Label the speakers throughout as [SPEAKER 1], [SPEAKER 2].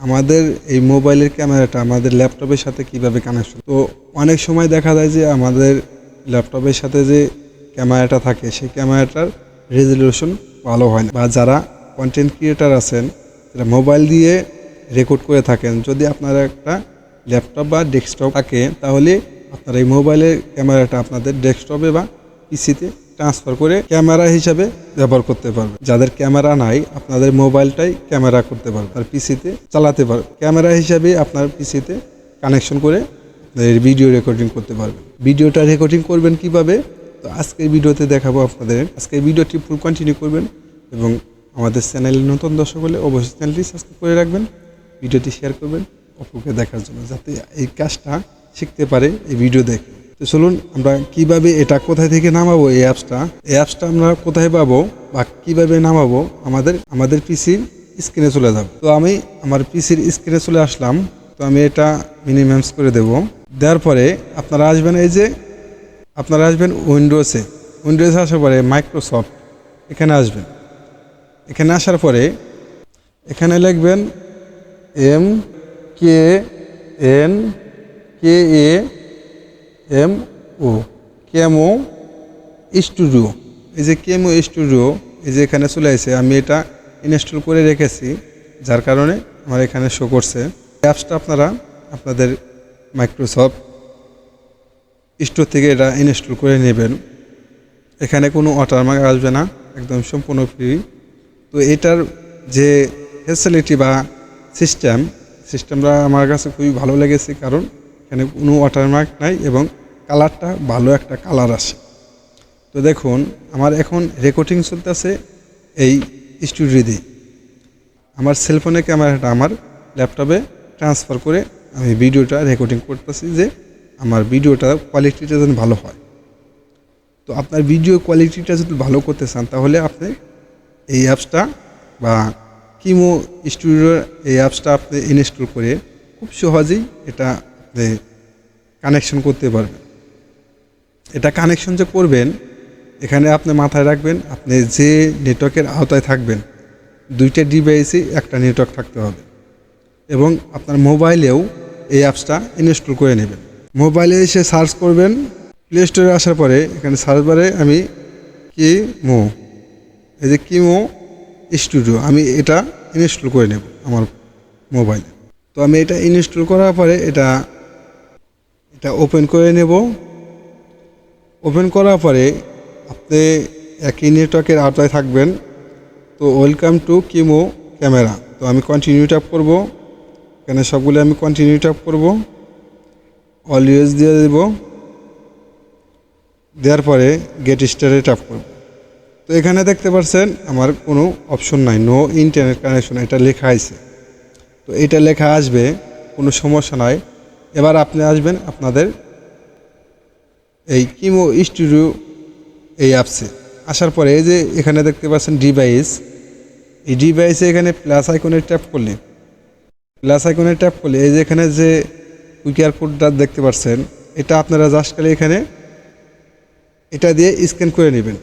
[SPEAKER 1] আমাদের এই মোবাইলের ক্যামেরাটা আমাদের ল্যাপটপের সাথে কীভাবে কানেকশন তো অনেক সময় দেখা যায় যে আমাদের ল্যাপটপের সাথে যে ক্যামেরাটা থাকে, সেই ক্যামেরাটার রেজলিউশন ভালো হয় না। বা যারা কন্টেন্ট ক্রিয়েটার আছেন, যারা মোবাইল দিয়ে রেকর্ড করে থাকেন, যদি আপনারা একটা ল্যাপটপ বা ডেস্কটপ থাকে, তাহলে আপনার এই মোবাইলের ক্যামেরাটা আপনাদের ডেস্কটপে বা পিসিতে ট্রান্সফার করে ক্যামেরা হিসাবে ব্যবহার করতে পারবে। যাদের ক্যামেরা নাই, আপনাদের মোবাইলটাই ক্যামেরা করতে পারবে। আর পিসিতে চালাতে পারবে। ক্যামেরা হিসাবে আপনার পিসিতে কানেকশন করে ভিডিও রেকর্ডিং করতে পারবেন। ভিডিওটা রেকর্ডিং করবেন কীভাবে? তো আজকের ভিডিওতে দেখাবো আপনাদের। আজকের ভিডিওটি ফুল কন্টিনিউ করবেন এবং আমাদের চ্যানেলে নতুন দর্শক হলে অবশ্যই চ্যানেলটি সাবস্ক্রাইব করে রাখবেন। ভিডিওটি শেয়ার করবেন অপুকে দেখার জন্য, যাতে এই কাজটা শিখতে পারে এই ভিডিও দেখে। তো চলুন, আমরা কীভাবে এটা কোথায় থেকে নামাবো এই অ্যাপসটা এই অ্যাপসটা আমরা কোথায় পাবো বা কীভাবে নামাবো? আমাদের আমাদের পিসির স্ক্রিনে চলে যাব তো আমি আমার পিসির স্ক্রিনে চলে আসলাম। তো আমি এটা মিনিমামস করে দেব। দেওয়ার পরে আপনারা আসবেন এই যে, আপনারা আসবেন উইন্ডোজে উইন্ডোজে আসার পরে মাইক্রোসফট এখানে আসবেন। এখানে আসার পরে এখানে লিখবেন M K N K A M O Kemo studio এই যে কেমো স্টুডিও এই যে এখানে চলে আসে আমি এটা ইনস্টল করে রেখেছি, যার কারণে আমার এখানে শো করছে। অ্যাপসটা আপনারা আপনাদের মাইক্রোসফট স্টোর থেকে এটা ইনস্টল করে নেবেন। এখানে কোনো ওয়াটারমার্ক আসবে না, একদম সম্পূর্ণ ফ্রি তো এটার যে ফ্যাসিলিটি বা সিস্টেম সিস্টেমটা আমার কাছে খুবই ভালো লেগেছে, কারণ এখানে কোনো ওয়াটারমার্ক নাই এবং কালারটা ভালো একটা কালার আসে তো দেখুন, আমার এখন রেকর্ডিং চলতেছে এই স্টুডিও দিয়ে। আমার সেলফোনের ক্যামেরাটা আমার ল্যাপটপে ট্রান্সফার করে আমি ভিডিওটা রেকর্ডিং করতেছি যে আমার ভিডিওটা কোয়ালিটিটা যেন ভালো হয়। তো আপনার ভিডিও কোয়ালিটিটা যদি ভালো করতে চান, তাহলে আপনি এই অ্যাপসটা বা কিমো স্টুডিওর এই অ্যাপসটা আপনি ইনস্টল করে খুব সহজেই এটা আপনি কানেকশন করতে পারবেন। এটা কানেকশন যে করবেন, এখানে আপনি মাথায় রাখবেন, আপনি যে নেটওয়ার্কের আওতায় থাকবেন, দুইটা ডিভাইসে একটা নেটওয়ার্ক থাকতে হবে। এবং আপনার মোবাইলেও এই অ্যাপসটা ইনস্টল করে নেবেন। মোবাইলে এসে সার্চ করবেন প্লে স্টোরে আসার পরে এখানে সার্চ বারে আমি কি মো এই যে কিমো স্টুডিও আমি এটা ইনস্টল করে নেব আমার মোবাইলে। তো আমি এটা ইনস্টল করার পরে এটা এটা ওপেন করে নেব। ওপেন করার পরে আপনি একই নেটওয়ার্কের আওতায় থাকবেন। তো ওয়েলকাম টু কিমো ক্যামেরা তো আমি কন্টিনিউ ট্যাপ করব। এখানে সবগুলো আমি কন্টিনিউ ট্যাপ করব। অলওয়েজ দিয়ে দেব। দেওয়ার পরে গেট স্টারে ট্যাপ করব। তো এখানে দেখতে পাচ্ছেন, আমার কোনো অপশন নাই। নো ইন্টারনেট কানেকশন এটা লেখা আছে। তো এটা লেখা আসবে, কোনো সমস্যা নাই। এবার আপনি আসবেন আপনাদের এই কিমো স্টুডিও এই অ্যাপসে আসার পরে এই যে এখানে দেখতে পাচ্ছেন ডিভাইস এই ডিভাইসে এখানে প্লাস আইকনে ট্যাপ করলে প্লাস আইকনে ট্যাপ করলে এই যে এখানে যে কুইকিআর কোডটা দেখতে পাচ্ছেন, এটা আপনারা জাস্ট খালি এখানে এটা দিয়ে স্ক্যান করে নেবেন।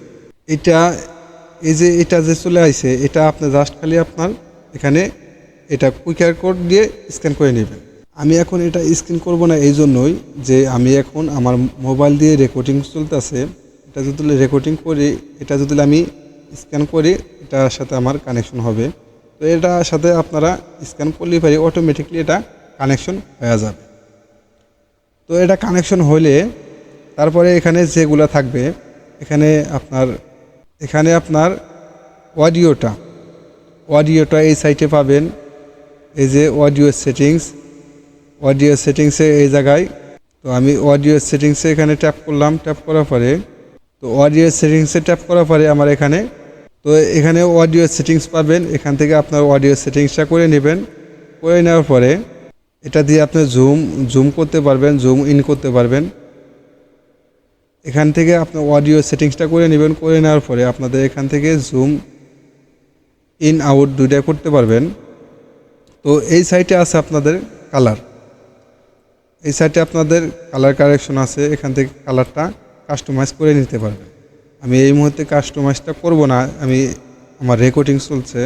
[SPEAKER 1] এটা এই যে এটা যে চলে আসছে এটা আপনি জাস্ট খালি আপনার এখানে এটা কুইকিআর কোড দিয়ে স্ক্যান করে নেবেন। আমি এখন এটা স্ক্রিন করব না এই জন্যই যে আমি এখন আমার মোবাইল দিয়ে রেকর্ডিং চলতেছে। এটা যদি রেকর্ডিং করি, এটা যদি আমি স্ক্যান করি, এটার সাথে আমার কানেকশন হবে। তো এটার সাথে আপনারা স্ক্যান করলেই পারি অটোমেটিকলি এটা কানেকশন হয়ে যাবে। তো এটা কানেকশন হলে তারপরে এখানে যেগুলো থাকবে, এখানে আপনার এখানে আপনার অডিওটা অডিওটা এই সাইটে পাবেন। এই যে অডিও সেটিংস অডিও সেটিংসে এই জায়গায়, তো আমি অডিও সেটিংসে এখানে ট্যাপ করলাম ট্যাপ করার পরে, তো অডিও সেটিংসে ট্যাপ করার পরে আমার এখানে, তো এখানে অডিও সেটিংস পাবেন, এখান থেকে আপনার অডিও সেটিংসটা করে নেবেন, করে নেওয়ার পরে, এটা দিয়ে আপনি জুম জুম করতে পারবেন জুম ইন করতে পারবেন। এখান থেকে আপনি অডিও সেটিংসটা করে নেবেন, করে নেওয়ার পরে আপনাদের এখান থেকে জুম ইন আউট দুইটা করতে পারবেন। তো এই সাইটে আছে আপনাদের কালার এই সাইটে আপনাদের কালার কারেকশন আছে, এখান থেকে কালারটা কাস্টমাইজ করে নিতে পারবেন। আমি এই মুহূর্তে কাস্টমাইজটা করব না, আমি আমার রেকর্ডিং চলছে।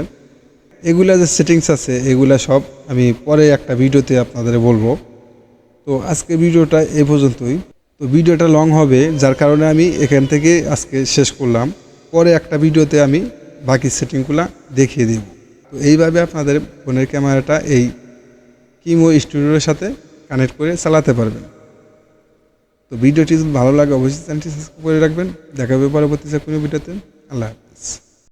[SPEAKER 1] এগুলা যে সেটিংস আছে, এগুলা সব আমি পরে একটা ভিডিওতে আপনাদের বলব। তো আজকে ভিডিওটা এ পর্যন্তই। তো ভিডিওটা লং হবে, যার কারণে আমি এখান থেকে আজকে শেষ করলাম। পরে একটা ভিডিওতে আমি বাকি সেটিংগুলো দেখিয়ে দিব। তো এইভাবে আপনাদের ফোনের ক্যামেরাটা এই কিমো স্টুডিওর সাথে কানেক্ট করে চালাতে পারবেন। তো ভিডিওটি যদি ভালো লাগে, অবশ্যই চ্যানেলটি সাবস্ক্রাইব করে রাখবেন। দেখা হবে পরবর্তীতে কোনো ভিডিওতে। আল্লাহ হাফিজ।